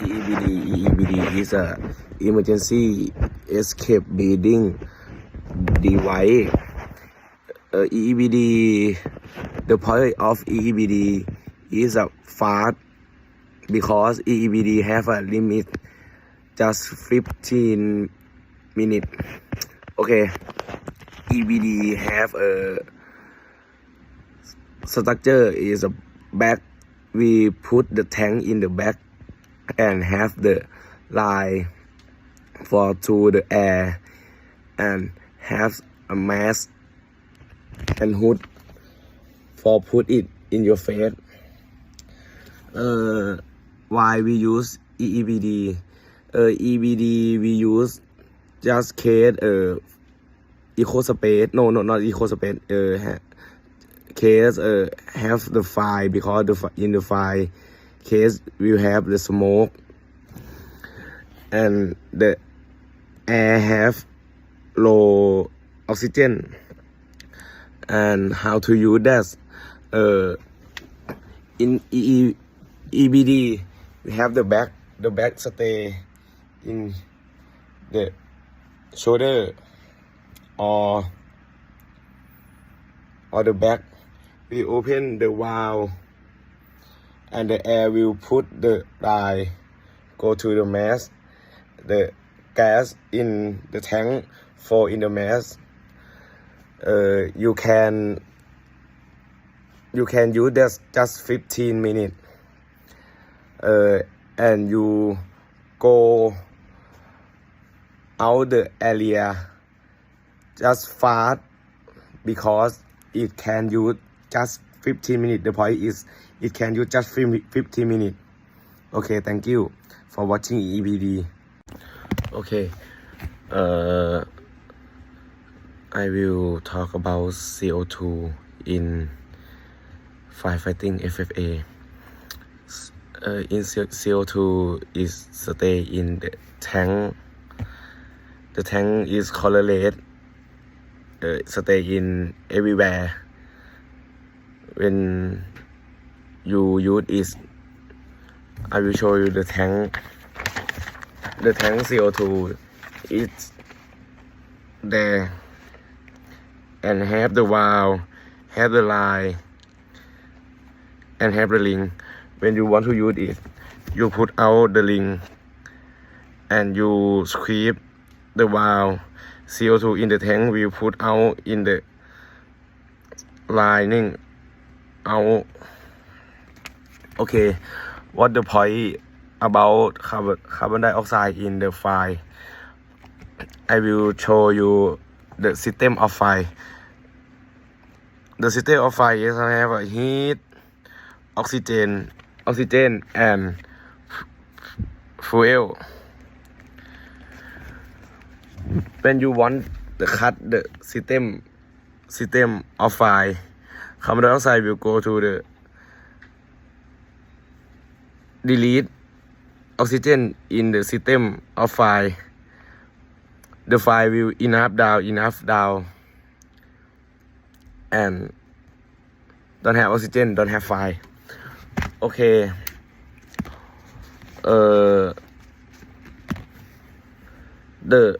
EEBD is a emergency escape breathing device uh, EEBD the point of EEBD is a fast because EEBD have a limit just 15 minutes okay. EBD have a structure is a back we put the tank in the back and have the line for to the air and have a mask and hood for put it in your face. Uh why we use EEBD uh EBD we use just case uh eco space no no not eco space uh case uh have the fire because the in the fire case will have the smoke and the air have low oxygen. And how to use that? Uh in EE, EBD we have the back the back stay in the shoulder or or the back. We open the valve and the air will put the dye go to the mask the gas in the tank fall in the mask uh, you can you can use that just 15 minutes uh, and you go out the area just fast because it can use just 15 minutes the point is it can use just 15 minutes okay thank you for watching EBD okay uh I will talk about CO2 in firefighting FFA. Uh, in CO- CO2 is stay in the tank. The tank is correlate. Uh, stay in everywhere. When you use it, I will show you the tank. The tank CO2 is there and have the valve, have the line, and have the link When you want to use it, you put out the link and you squeeze the valve. CO2 in the tank will put out in the lining out. Okay, what the point about carbon, carbon dioxide in the fire? I will show you the system of fire. The system of fire is have a heat, oxygen, oxygen and f- fuel. When you want to cut the system system of fire, carbon dioxide will go to the delete oxygen in the system of fire. The fire will enough down, enough down, and don't have oxygen, don't have fire. Okay. Uh, the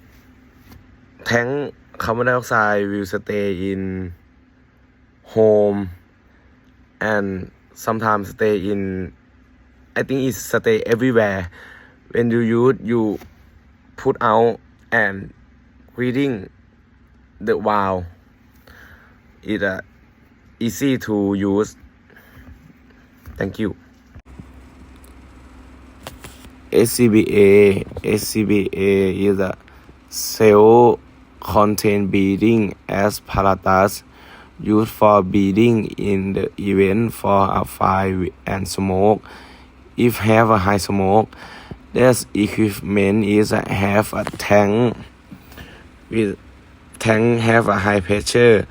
tank carbon dioxide will stay in home and sometimes stay in I think it's stay everywhere. When you use, you put out and reading the valve. It uh, easy to use. Thank you. SCBA SCBA is a cell contained breathing apparatus used for breathing in the event for a fire and smoke. If have a high smoke, this equipment is a, have a tank with tank have a high pressure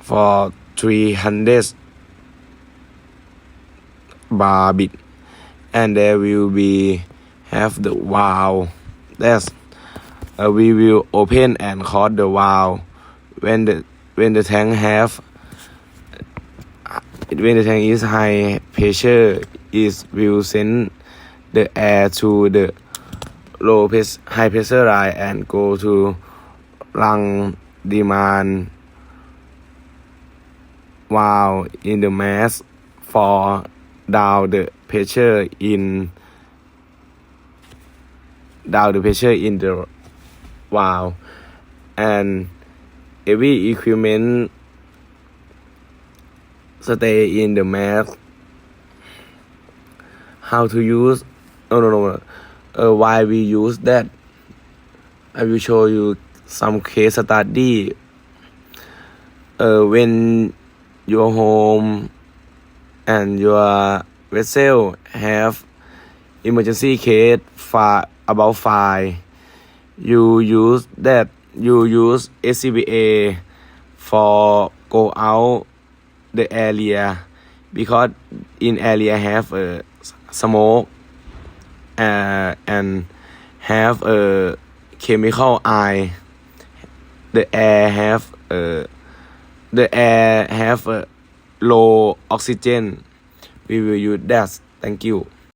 for 300 bar bit and there will be have the valve that's uh, we will open and close the valve when the when the tank have when the tank is high pressure is will send the air to the low press, high pressure line and go to lung demand. While in the mass for down the pressure in down the pressure in the valve and every equipment stay in the mass how to use no no no uh, why we use that? I will show you some case study. Uh, when your home and your vessel have emergency case fi- about fire you use that. You use SCBA for go out the area because in area have uh, smoke uh, and have a chemical eye. The air have uh, the air have a low oxygen. We will use that. Thank you